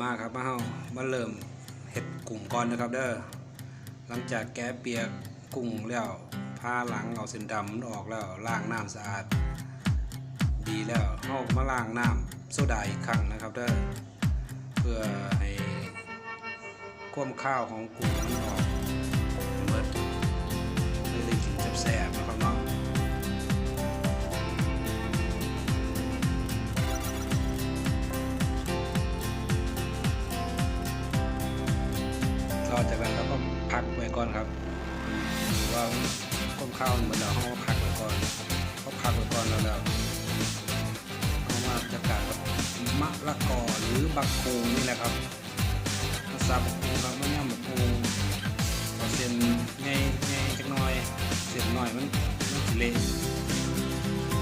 มาครับมาเฮามาเริ่มเห็ดกุ้งก่อนนะครับเด้อหลังจากแกะเปียกกุ้งแล้วผ้าหลังเอาเส้นดำมันออกแล้วล้างน้ำสะอาด ดีแล้วเฮามาล้างน้ำโซดาอีกครั้งนะครับเด้อเพื่อให้ความข้าวของกุ้งมันออกเบิดเลยได้กินแซ่บๆนะครับเนาะ ไว้ก่อนครับหรือว่าก้มข้าวเหมือนเราเขาก็พักไว้ก่อนเขาพักไว้ก่อนแล้วแล้วเขามาจัดการกับมะละกอหรือบักโคงนี่แหละครับมาสับบักโคงครับมันย่ำบักโคงเอาเส้นไงไงจักหน่อยเส้นหน่อยมันมันสิเละ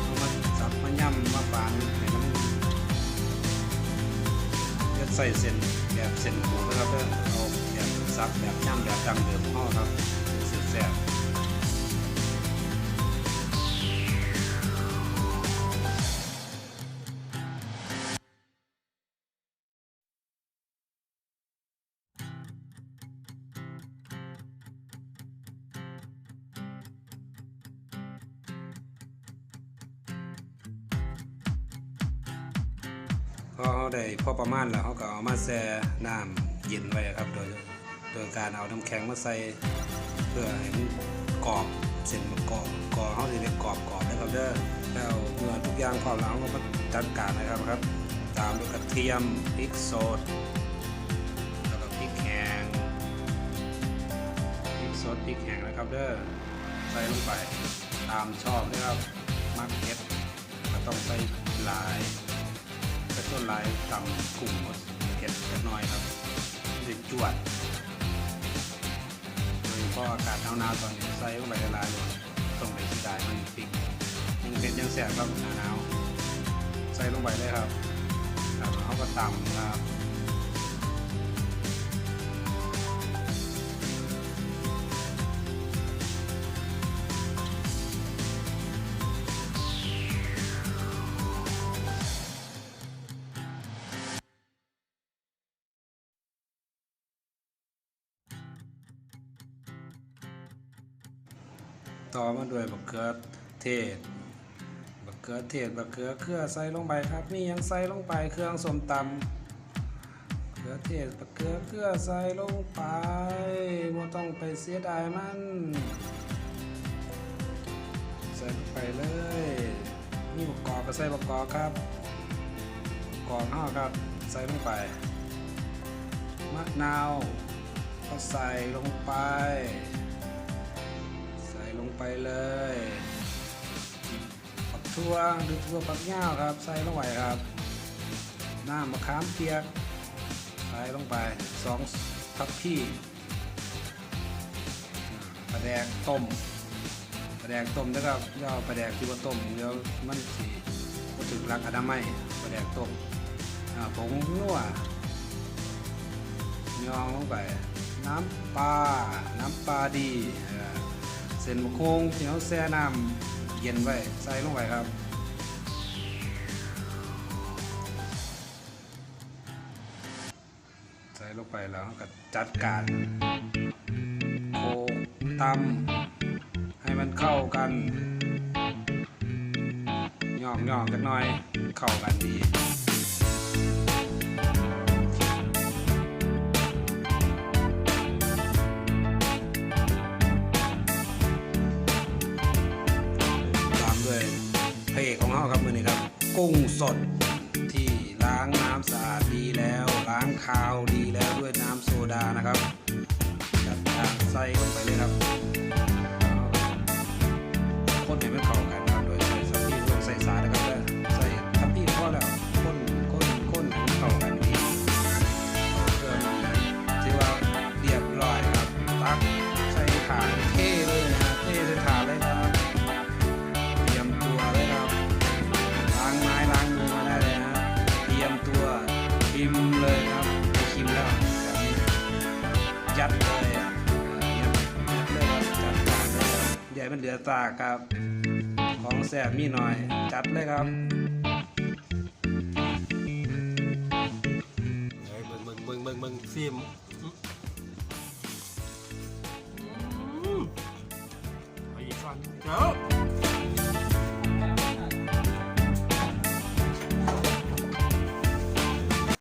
เอามาสับมาย่ำมาฝานให้มันก็ใส่เส้นแบบเส้นหมูนะครับเอา สับแบบย่ำแบบดังเดิมขอครับสียบแซ่บพอเขาได้พอประมาณแล้วเขาก็เอามาแช่น้ำเย็นไว้ครับโดย โดยการเอาน้ำแข็งมาใส่เพื่อให้มันกรอบเส้นมันกรอบกรอบเขาจะได้กรอบกรอบนะครับเด้อแล้วเมื่อทุกอย่างพร้อมแล้วเราก็จัดการนะครับครับ ตามด้วยกระเทียมพริกสดแล้วก็พริกแห้งพริกสดพริกแห้งนะครับเด้อใส่ลงไปตามชอบนะครับมักเผ็ดก็ต้องใส่หลายเป็นต้นลายตำกลุ่มเผ็ดเล็กน้อยครับจะจวดโดยเฉ พาะอากาศหนาวๆตอนนี้ใส่ลงไปละลายหมดต้องไปสีดายมันปิกยังเป็ดยังแสบครับหนาหนาวใส่ลงไปเลยครับแล้วเขาก็ตำครับ ต่อมาด้วยบักเขือเทศบักเขือเทศบักเขือเครือใส่ลงไปครับมีหยังใส่ลงไปเครื่องสมตำเขือเทศบักเขือเครือใส่ลงไปไม่ต้องไปเสียดายมันใส่ลงไปเลยนี่บักกอกก็ใส่บักกอกครับกอกห่อครับใส่ลงไปมะนาวก็ใส่ลงไป ไปเลยผักทั่วหรือทั่วผักย่าวครับ ใส่ลงไปครับ น้ำมะขามเปียก ใส่ลงไปสองทัพพี่ปลาแดกต้มปลาแดกต้มนะครับย่อาปลาแดกที่ว่าต้มเดี๋ยวมันสีก็ถึงรักอนามัยปลาแดกต้มผงนัวยองลงไป น้ำปลา น้ำปลาดี เส้นมะโคงที่เขาแช่น้ำเย็นไว้ใส่ลงไปครับใส่ลงไปแล้วก็จัดการโขลกตำให้มันเข้ากันย่องย่องกันหน่อยเข้ากันดี กุ้งสด ที่ล้างน้ำสะอาดดีแล้ว ล้างคาวดีแล้วด้วยน้ำโซดานะครับ จัดการใส่ลงไปเลยครับคนให้มันเข้ากันครับโดยใส่สับพี่ใส่สานะครับใส่ทับพี่พอแล้วคนคนคนให้มันเข้ากันดีเครื่องถือว่าเรียบร้อยครับตักใส่ถา เหลือตาครับ ของแสบมีหน่อย จัดเลยครับเฮ้ยมึงมึงมึงมึงซิมอืมเอาอีกครั้งเจ้า